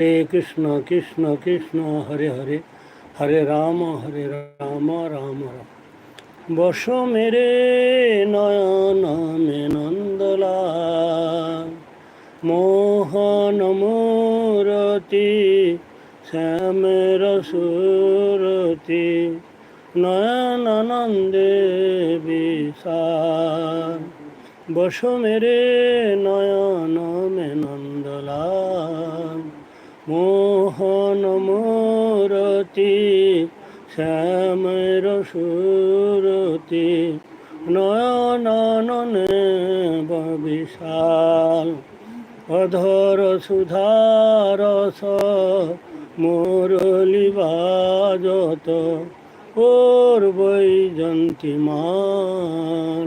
হরে কৃষ্ণ কৃষ্ণ কৃষ্ণ, হরে হরে হরে রাম হরে রাম রাম রাম। বস মেরে নয়ন মে নন্দলা মোহন মূরতি, শ্যামের সুরতি নয়নানন্দে বিশাল। বস মেরে নয়ন মোহন মূরতি শ্যামের সুরতি নয়নাননে বিশাল অধর সুধারস মুরলি বাজত ওর বৈজন্তী মাল